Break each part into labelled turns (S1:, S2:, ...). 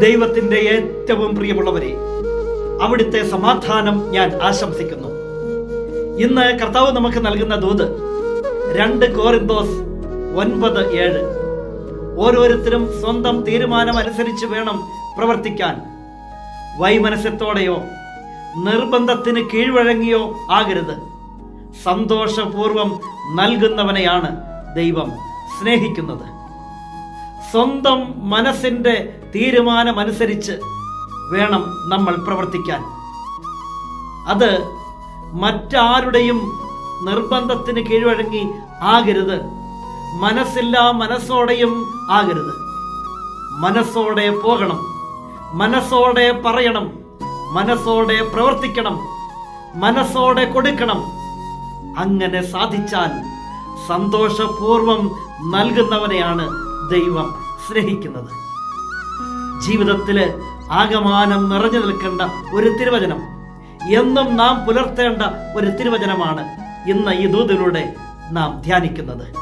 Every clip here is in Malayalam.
S1: ദൈവത്തിന്റെ ഏറ്റവും പ്രിയമുള്ളവരെ അവിടുത്തെ സമാധാനം ഞാൻ ആശംസിക്കുന്നു. ഇന്ന് കർത്താവ് നമുക്ക് നൽകുന്ന ദൂത് രണ്ട് കോറിന്തോസ് ഒൻപത് ഏഴ്. ഓരോരുത്തരും സ്വന്തം തീരുമാനം അനുസരിച്ച് വേണം പ്രവർത്തിക്കാൻ. വൈമനസ്യത്തോടെയോ നിർബന്ധത്തിന് കീഴ്വഴങ്ങിയോ ആകരുത്. സന്തോഷപൂർവം നൽകുന്നവനെയാണ് ദൈവം സ്നേഹിക്കുന്നത്. സ്വന്തം മനസ്സിന്റെ തീരുമാനമനുസരിച്ച് വേണം നമ്മൾ പ്രവർത്തിക്കാൻ. അത് മറ്റാരുടെയും നിർബന്ധത്തിന് കീഴ്വഴങ്ങി ആകരുത്. മനസ്സില്ല മനസ്സോടെയും ആകരുത്. മനസ്സോടെ പോകണം. മനസ്സോടെ പറയണം. മനസ്സോടെ പ്രവർത്തിക്കണം. മനസ്സോടെ കൊടുക്കണം. അങ്ങനെ സാധിച്ചാൽ സന്തോഷപൂർവം നൽകുന്നവനെയാണ് ദൈവം. സ്നേഹിക്കുന്നത്. ജീവിതത്തിൽ ആകമാനം നിറഞ്ഞു നിൽക്കേണ്ട ഒരു തിരുവചനം എന്നും നാം പുലർത്തേണ്ട ഒരു തിരുവചനമാണ് ഇന്ന് ഈ ദൂതിലൂടെ നാം ധ്യാനിക്കുന്നത്.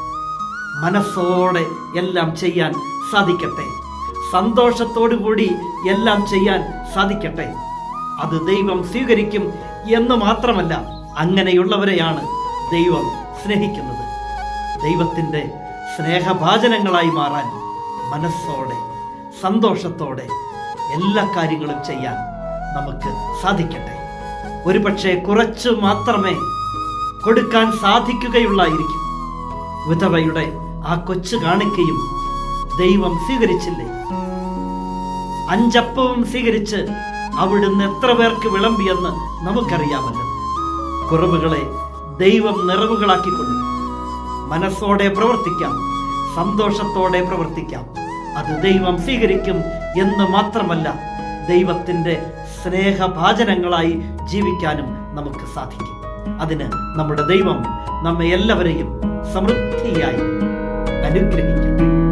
S1: മനസ്സോടെ എല്ലാം ചെയ്യാൻ സാധിക്കട്ടെ. സന്തോഷത്തോടു കൂടി എല്ലാം ചെയ്യാൻ സാധിക്കട്ടെ. അത് ദൈവം സ്വീകരിക്കും എന്ന് മാത്രമല്ല അങ്ങനെയുള്ളവരെയാണ് ദൈവം സ്നേഹിക്കുന്നത്. ദൈവത്തിന്റെ സ്നേഹഭാചനങ്ങളായി മാറാൻ മനസ്സോടെ സന്തോഷത്തോടെ എല്ലാ കാര്യങ്ങളും ചെയ്യാൻ നമുക്ക് സാധിക്കട്ടെ. ഒരുപക്ഷെ കുറച്ച് മാത്രമേ കൊടുക്കാൻ സാധിക്കുകയുള്ളായിരിക്കും. വിധവയുടെ ആ കൊച്ചു കാണിക്കയും ദൈവം സ്വീകരിച്ചില്ലേ? അഞ്ചപ്പവും സ്വീകരിച്ച് അവിടുന്ന് എത്ര പേർക്ക് വിളമ്പിയെന്ന് നമുക്കറിയാമല്ലോ. കുറവുകളെ ദൈവം നിറവുകളാക്കിക്കൊണ്ട് മനസ്സോടെ പ്രവർത്തിക്കാം സന്തോഷത്തോടെ പ്രവർത്തിക്കാം. അത് ദൈവം സ്വീകരിക്കും എന്ന് മാത്രമല്ല ദൈവത്തിന്റെ സ്നേഹഭാചനങ്ങളായി ജീവിക്കാനും നമുക്ക് സാധിക്കും. അതിന് നമ്മുടെ ദൈവം നമ്മെ എല്ലാവരെയും സമൃദ്ധിയായി അനുഗ്രഹിക്കട്ടെ.